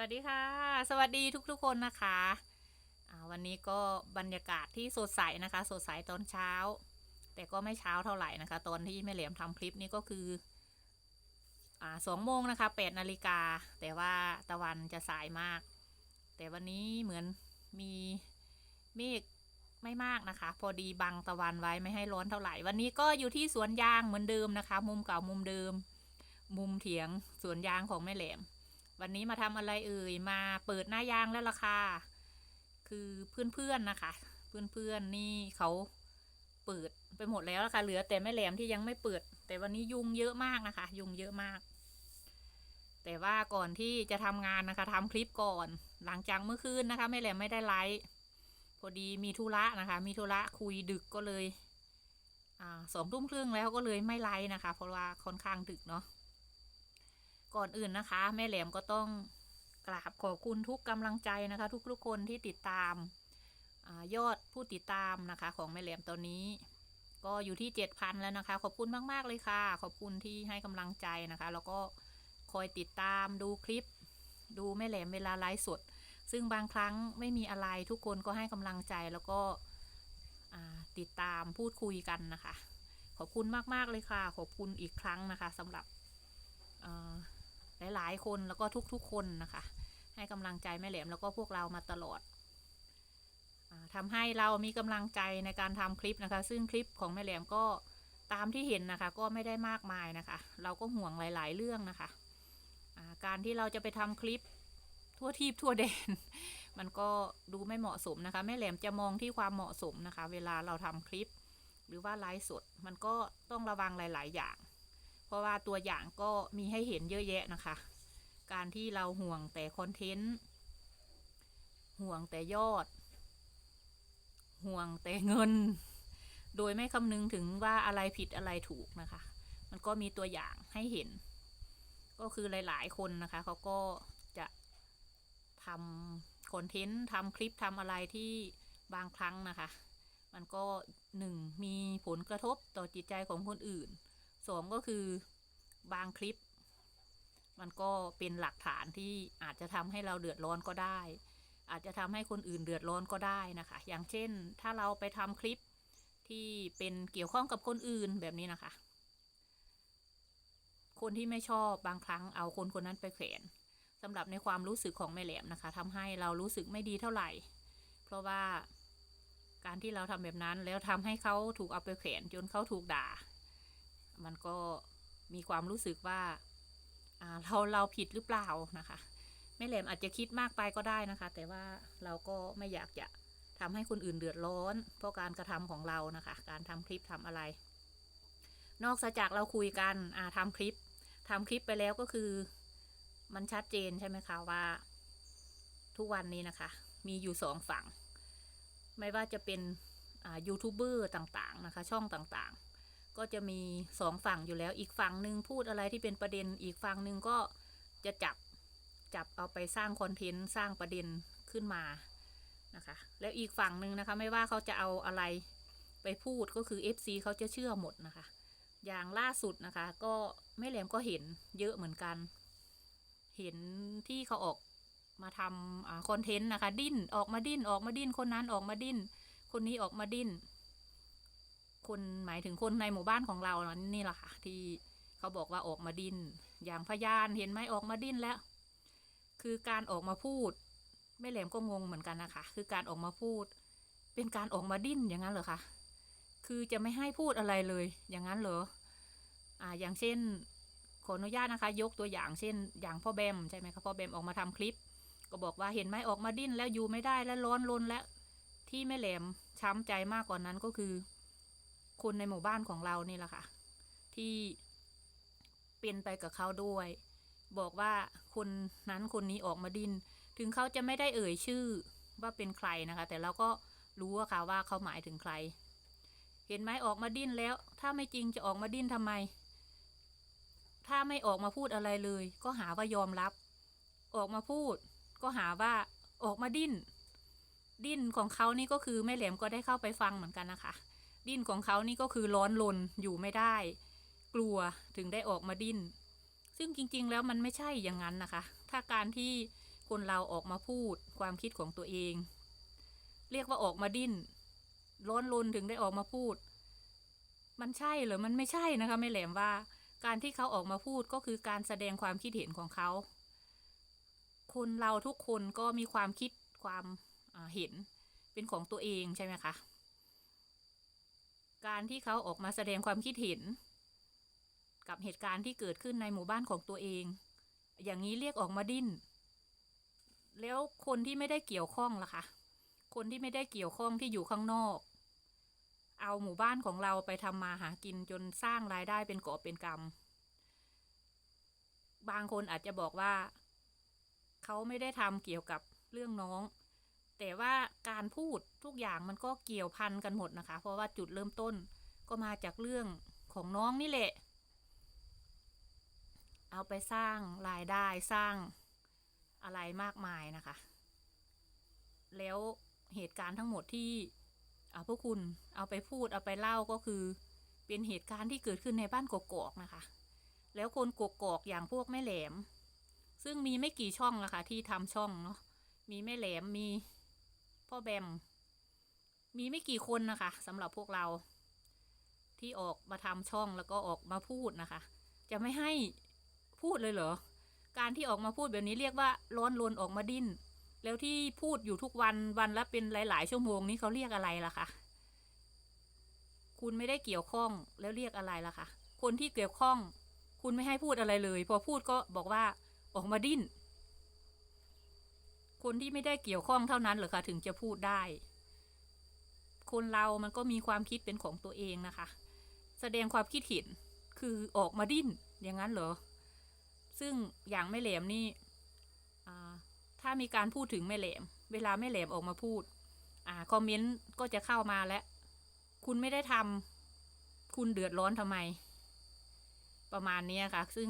วัสดีค่ะ สวัสดีทุกๆคนนะคะอ่าวันนี้ก็บรรยากาศที่สดใสนะคะ สดใสตอนเช้า แต่ก็ไม่เช้าเท่าไหร่นะคะ ตอนที่แม่เหลียมทำคลิปนี้ก็คืออ่าสองโมงนะคะแปดนาฬิกา แต่ว่าตะวันจะสายมาก แต่วันนี้เหมือนมีเมฆไม่มากนะคะ พอดีบังตะวันไว้ไม่ให้ร้อนเท่าไหร่ วันนี้ก็อยู่ที่สวนยางเหมือนเดิมนะคะ มุมเก่ามุมเดิม มุมเถียงสวนยางของแม่แหลม วันนี้มาทำอะไรเอ่ยมาเปิดหน้ายางแล้วล่ะค่ะคือเพื่อนๆนะคะ เพื่อนๆนี่เขาเปิดไปหมดแล้วล่ะค่ะเหลือแต่แม่แหลมที่ยังไม่เปิด แต่วันนี้ยุงเยอะมากนะคะ ยุงเยอะมาก แต่ว่าก่อนที่จะทำงานนะคะทำคลิปก่อน หลังจากเมื่อคืนนะคะแม่แหลมไม่ได้ไลฟ์พอดีมีธุระนะคะ มีธุระคุยดึกก็เลย อ่าสองทุ่มครึ่งแล้วก็เลยไม่ไลฟ์นะคะ เพราะว่าค่อนข้างดึกเนาะ ก่อนอื่นนะคะ แม่แหลมก็ต้องกราบขอบคุณทุกกำลังใจนะคะ ทุกๆคนที่ติดตามอายอดผู้ติดตามนะคะ ของแม่แหลมตอนนี้ ก็อยู่ที่เจ็ดพันแล้วนะคะ ขอบคุณมาก ๆ เลยค่ะ ขอบคุณที่ให้กำลังใจนะคะ แล้วก็คอยติดตามดูคลิป ดูแม่แหลมเวลาไลฟ์สด ซึ่งบางครั้งไม่มีอะไรทุกคนก็ให้กำลังใจแล้วก็ติดตามพูดคุยกันนะคะ ขอบคุณมาก ๆ เลยค่ะ ขอบคุณอีกครั้งนะคะสำหรับ หลาย ๆ คนแล้วก็ทุกๆคนนะคะ ให้กำลังใจแม่แหลมแล้วก็พวกเรามาตลอดอทำให้เรามีกำลังใจในการทำคลิปนะคะ ซึ่งคลิปของแม่แหลมก็ตามที่เห็นนะคะ ก็ไม่ได้มากมายนะคะ เราก็ห่วงหลาย ๆ เรื่องนะคะการที่เราจะไปทำคลิปทั่วทีบทั่วแดน มันก็ดูไม่เหมาะสมนะคะ แม่แหลมจะมองที่ความเหมาะสมนะคะ เวลาเราทำคลิป หรือว่าไลฟ์สด มันก็ต้องระวังหลาย ๆ อย่าง เพราะว่าตัวอย่างก็มีให้เห็นเยอะแยะนะคะ การที่เราห่วงแต่คอนเทนต์ ห่วงแต่ยอด ห่วงแต่เงิน โดยไม่คำนึงถึงว่าอะไรผิดอะไรถูกนะคะ มันก็มีตัวอย่างให้เห็น ก็คือหลาย ๆ คนนะคะเขาก็จะทำคอนเทนต์ทำคลิปทำอะไรที่บางครั้งนะคะ มันก็หนึ่งมีผลกระทบต่อจิตใจของคนอื่น สองก็คือบางคลิป มันก็เป็นหลักฐานที่อาจจะทำให้เราเดือดร้อนก็ได้ อาจจะทำให้คนอื่นเดือดร้อนก็ได้นะคะ อย่างเช่น ถ้าเราไปทำคลิปที่เป็นเกี่ยวข้องกับคนอื่นแบบนี้นะคะ คนที่ไม่ชอบบางครั้งเอาคนคนนั้นไปแขวนสำหรับในความรู้สึกของแม่แหลมนะคะทำให้เรารู้สึกไม่ดีเท่าไหร่ เพราะว่าการที่เราทำแบบนั้นแล้วทำให้เขาถูกเอาไปแขวนจนเขาถูกด่า มันก็มีความรู้สึกว่าเราเราผิดหรือเปล่านะคะแม่แหลมอาจจะคิดมากไปก็ได้นะคะ แต่ว่าเราก็ไม่อยากจะทำให้คนอื่นเดือดร้อน เพราะการกระทำของเรานะคะ การทำคลิปทำอะไร นอกจากเราคุยกันอ่าทำคลิปทำคลิปไปแล้วก็คือ มันชัดเจนใช่ไหมคะว่า ทุกวันนี้นะคะ มีอยู่สองฝั่ง ไม่ว่าจะเป็นยูทูบเบอร์ต่างๆนะคะ ช่องต่างๆ ก็จะมีสองฝั่งอยู่แล้ว อีกฝั่งหนึ่งพูดอะไรที่เป็นประเด็น อีกฝั่งหนึ่งก็จะจับจับเอาไปสร้างคอนเทนต์สร้างประเด็นขึ้นมานะคะ แล้วอีกฝั่งหนึ่งนะคะ ไม่ว่าเขาจะเอาอะไรไปพูดก็คือ FC เขาจะเชื่อหมดนะคะ อย่างล่าสุดนะคะ ก็แม่แหลมก็เห็นเยอะเหมือนกัน เห็นที่เขาออกมาทำคอนเทนต์นะคะ ดิ้นออกมาดิ้นออกมาดิ้นคนนั้นออกมาดิ้น คนนี้ออกมาดิ้น คนหมายถึงคนในหมู่บ้านของเราเนาะนี่แหละค่ะ ที่เขาบอกว่าออกมาดิ้นอย่างพยานเห็นไหมออกมาดิ้นแล้ว คือการออกมาพูดแม่แหลมก็งงเหมือนกันนะคะ คือการออกมาพูด เป็นการออกมาดิ้นอย่างนั้นเหรอคะคือจะไม่ให้พูดอะไรเลย อย่างนั้นเหรออ่าอย่างเช่นขออนุญาตนะคะ ยกตัวอย่างเช่น อย่างพ่อแบมใช่ไหมคะพ่อแบมออกมาทำคลิป ก็บอกว่าเห็นไหมออกมาดิ้นแล้วอยู่ไม่ได้แล้วร้อนรนแล้วที่แม่แหลมช้ำใจมากกว่านั้นก็คือ คนในหมู่บ้านของเรานี่แหละค่ะ ที่เป็นไปกับเขาด้วย บอกว่าคนนั้นคนนี้ออกมาดิน ถึงเขาจะไม่ได้เอ่ยชื่อว่าเป็นใครนะคะ แต่เราก็รู้ว่าค่ะว่าเขาหมายถึงใคร เห็นไหมออกมาดิ้นแล้ว ถ้าไม่จริงจะออกมาดิ้นทำไม ถ้าไม่ออกมาพูดอะไรเลย ก็หาว่ายอมรับ ออกมาพูด ก็หาว่าออกมาดิ้น ดิ้นของเขานี่ก็คือแม่แหลมก็ได้เข้าไปฟังเหมือนกันนะคะ ดิ้นของเขานี่ก็คือร้อนรนอยู่ไม่ได้ กลัวถึงได้ออกมาดิ้น ซึ่งจริงๆแล้วมันไม่ใช่อย่างนั้นนะคะ ถ้าการที่คนเราออกมาพูดความคิดของตัวเอง เรียกว่าออกมาดิ้นร้อนรนถึงได้ออกมาพูด มันใช่หรือมันไม่ใช่นะคะไม่แหลมว่า การที่เขาออกมาพูดก็คือการแสดงความคิดเห็นของเขาคนเราทุกคนก็มีความคิดความเห็นเป็นของตัวเองใช่ไหมคะ การที่เขาออกมาแสดงความคิดเห็น กับเหตุการณ์ที่เกิดขึ้นในหมู่บ้านของตัวเอง อย่างนี้เรียกออกมาดิ้น แล้วคนที่ไม่ได้เกี่ยวข้องล่ะคะ คนที่ไม่ได้เกี่ยวข้องที่อยู่ข้างนอก เอาหมู่บ้านของเราไปทำมาหากินจนสร้างรายได้เป็นกอบเป็นกำบางคนอาจจะบอกว่า เขาไม่ได้ทำเกี่ยวกับเรื่องน้อง แต่ว่าการพูดทุกอย่างมันก็เกี่ยวพันกันหมดนะคะ เพราะว่าจุดเริ่มต้นก็มาจากเรื่องของน้องนี่แหละ เอาไปสร้างรายได้สร้างอะไรมากมายนะคะ แล้วเหตุการณ์ทั้งหมดที่เอาพวกคุณเอาไปพูดเอาไปเล่าก็คือ เป็นเหตุการณ์ที่เกิดขึ้นในบ้านกกอกนะคะ แล้วคนกกอกอย่างพวกแม่แหลม ซึ่งมีไม่กี่ช่องละคะที่ทำช่องเนาะมีแม่แหลมมี พ่อแบม มีไม่กี่คนนะคะสำหรับพวกเรา ที่ออกมาทำช่องแล้วก็ออกมาพูดนะคะ จะไม่ให้พูดเลยเหรอ การที่ออกมาพูดแบบนี้เรียกว่าร้อนรนออกมาดิ้น แล้วที่พูดอยู่ทุกวันวันละเป็นหลาย ๆ ชั่วโมงนี้เขาเรียกอะไรล่ะคะ คุณไม่ได้เกี่ยวข้องแล้วเรียกอะไรล่ะคะ คนที่เกี่ยวข้อง คุณไม่ให้พูดอะไรเลย พอพูดก็บอกว่าออกมาดิ้น คนที่ไม่ได้เกี่ยวข้องเท่านั้นเหรอคะถึงจะพูดได้ คนเรามันก็มีความคิดเป็นของตัวเองนะคะ แสดงความคิดเห็นคือออกมาดิ้นอย่างนั้นเหรอ ซึ่งอย่างแม่แหลมนี่ถ้ามีการพูดถึงแม่แหลม เวลาแม่แหลมออกมาพูดอ่าคอมเมนต์ก็จะเข้ามาแล้วคุณไม่ได้ทำคุณเดือดร้อนทำไม ประมาณเนี้ค่ะ ซึ่ง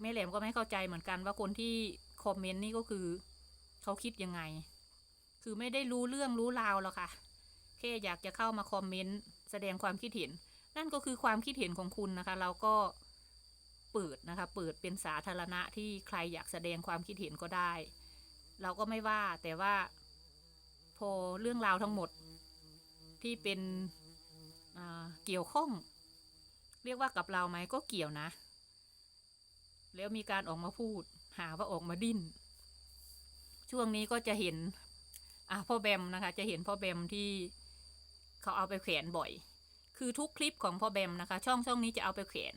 แม่แหลมก็ไม่เข้าใจเหมือนกันว่าคนที่คอมเมนต์นี่ก็คือ เขาคิดยังไง คือไม่ได้รู้เรื่องรู้ราวหรอกค่ะ แค่อยากจะเข้ามาคอมเมนต์แสดงความคิดเห็น นั่นก็คือความคิดเห็นของคุณนะคะ เราก็เปิดนะคะ เปิดเป็นสาธารณะที่ใครอยากแสดงความคิดเห็นก็ได้ เราก็ไม่ว่าแต่ว่า พอเรื่องราวทั้งหมดที่เป็นเกี่ยวข้อง เรียกว่ากับเราไหมก็เกี่ยวนะ แล้วมีการออกมาพูด หาว่าออกมาดิ้น ช่วงนี้ก็จะเห็น อะพ่อแบมนะคะ จะเห็นพ่อแบมที่เขาเอาไปแขวนบ่อย คือทุกคลิปของพ่อแบมนะคะ ช่องช่องนี้จะเอาไปแขวน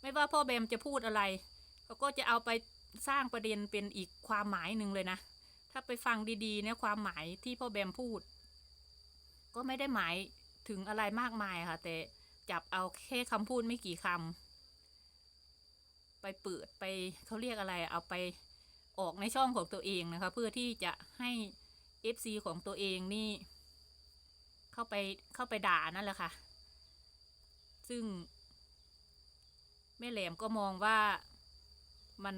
ไม่ว่าพ่อแบมจะพูดอะไรเขาก็จะเอาไปสร้างประเด็นเป็นอีกความหมายหนึ่งเลยนะ ถ้าไปฟังดีๆเนี่ยความหมายที่พ่อแบมพูด ก็ไม่ได้หมายถึงอะไรมากมายค่ะ แต่จับเอาแค่คำพูดไม่กี่คำไปเปิดไปเขาเรียกอะไรเอาไป ออกในช่องของตัวเองนะคะ เพื่อที่จะให้ FC ของตัวเองนี่ เข้าไปเข้าไปด่านั่นแหละค่ะ ซึ่ง แม่แหลมก็มองว่ามัน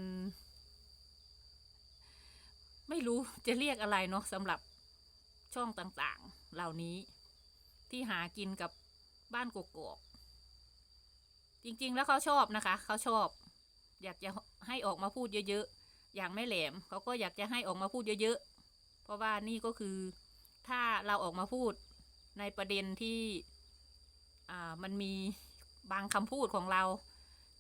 ไม่รู้จะเรียกอะไรเนาะสำหรับช่องต่างๆ เหล่านี้ที่หากินกับบ้านกกอกๆจริงๆ แล้วเขาชอบนะคะ เขาชอบ อยากจะให้ออกมาพูดเยอะ อย่างแม่แหลมเขาก็อยากจะให้ออกมาพูดเยอะๆ เพราะว่านี่ก็คือถ้าเราออกมาพูดในประเด็นที่อ่ามันมีบางคำพูดของเรา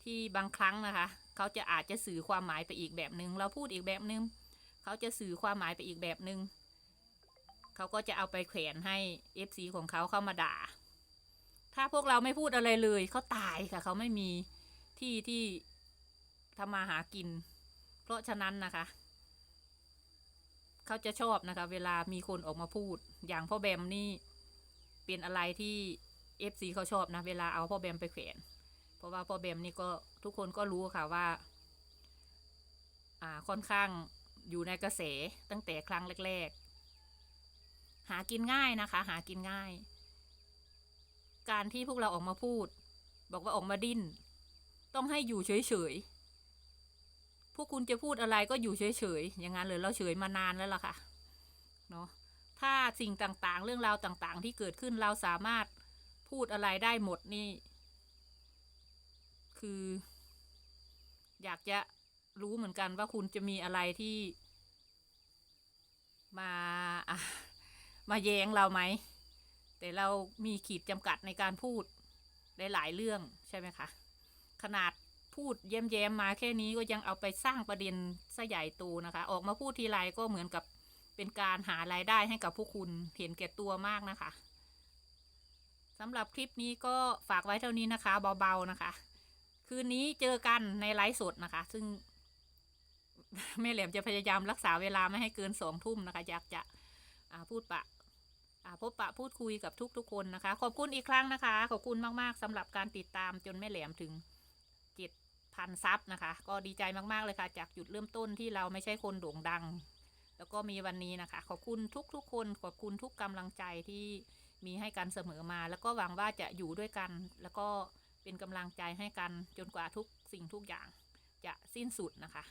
ที่บางครั้งนะคะ เขาจะอาจจะสื่อความหมายไปอีกแบบหนึง่งเราพูดอีกแบบหนึง่งเขาจะสื่อความหมายไปอีกแบบหนึง่งเขาก็จะเอาไปแขวนให้ FC ของเขาเข้ามาด่า ถ้าพวกเราไม่พูดอะไรเลย เขาตายค่ะ เขาไม่มีที่ที่ทำมาหากิน เพราะฉะนั้นนะคะ เขาจะชอบนะคะ เวลามีคนออกมาพูด อย่างพ่อแบมนี่เป็นอะไรที่ FC เขาชอบนะ เวลาเอาพ่อแบมไปแขวนเพราะว่าพ่อแบมนี่ก็ทุกคนก็รู้ค่ะว่า อ่าค่อนข้างอยู่ในกระแสตั้งแต่ครั้งแรก ๆ หากินง่ายนะคะ หากินง่าย การที่พวกเราออกมาพูด บอกว่าออกมาดิ้น ต้องให้อยู่เฉย ๆ วกคุณจะพูดอะไรก็อยู่เฉยๆ อย่างนั้นเลยเราเฉยมานานแล้วล่ะค่ะ เนาะ ถ้าสิ่งต่างๆ เรื่องราวต่างๆ ที่เกิดขึ้นเราสามารถพูดอะไรได้หมดนี่ คือ อยากจะรู้เหมือนกันว่าคุณจะมีอะไรที่ มาอะมาแย้งเราไหม แต่เรามีขีดจำกัดในการพูดหลายเรื่องใช่ไหมคะ ขนาด พูดแย้มๆมาแค่นี้ก็ยังเอาไปสร้างประเด็นซะใหญ่โตนะคะ ออกมาพูดทีไรก็เหมือนกับเป็นการหารายได้ให้กับพวกคุณเห็นแก่ตัวมากนะคะสำหรับคลิปนี้ก็ฝากไว้เท่านี้นะคะ เบาๆนะคะ คืนนี้เจอกันในไลฟ์สดนะคะ ซึ่งแม่แหลมจะพยายามรักษาเวลาไม่ให้เกินสองทุ่มนะคะ อยากจะพูดปะพบปะพูดคุยกับทุกๆคนนะคะ ขอบคุณอีกครั้งนะคะ ขอบคุณมากๆสำหรับการติดตามจนแม่แหลมถึง พันซับนะคะ ก็ดีใจมากๆเลยค่ะ จากจุดเริ่มต้นที่เราไม่ใช่คนโด่งดัง แล้วก็มีวันนี้นะคะ ขอบคุณทุกๆคน ขอบคุณทุกกำลังใจที่มีให้กันเสมอมา แล้วก็หวังว่าจะอยู่ด้วยกัน แล้วก็เป็นกำลังใจให้กันจนกว่าทุกสิ่งทุกอย่างจะสิ้นสุดนะคะ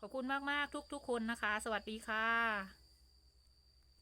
ขอบคุณมากๆทุกๆคนนะคะ สวัสดีค่ะ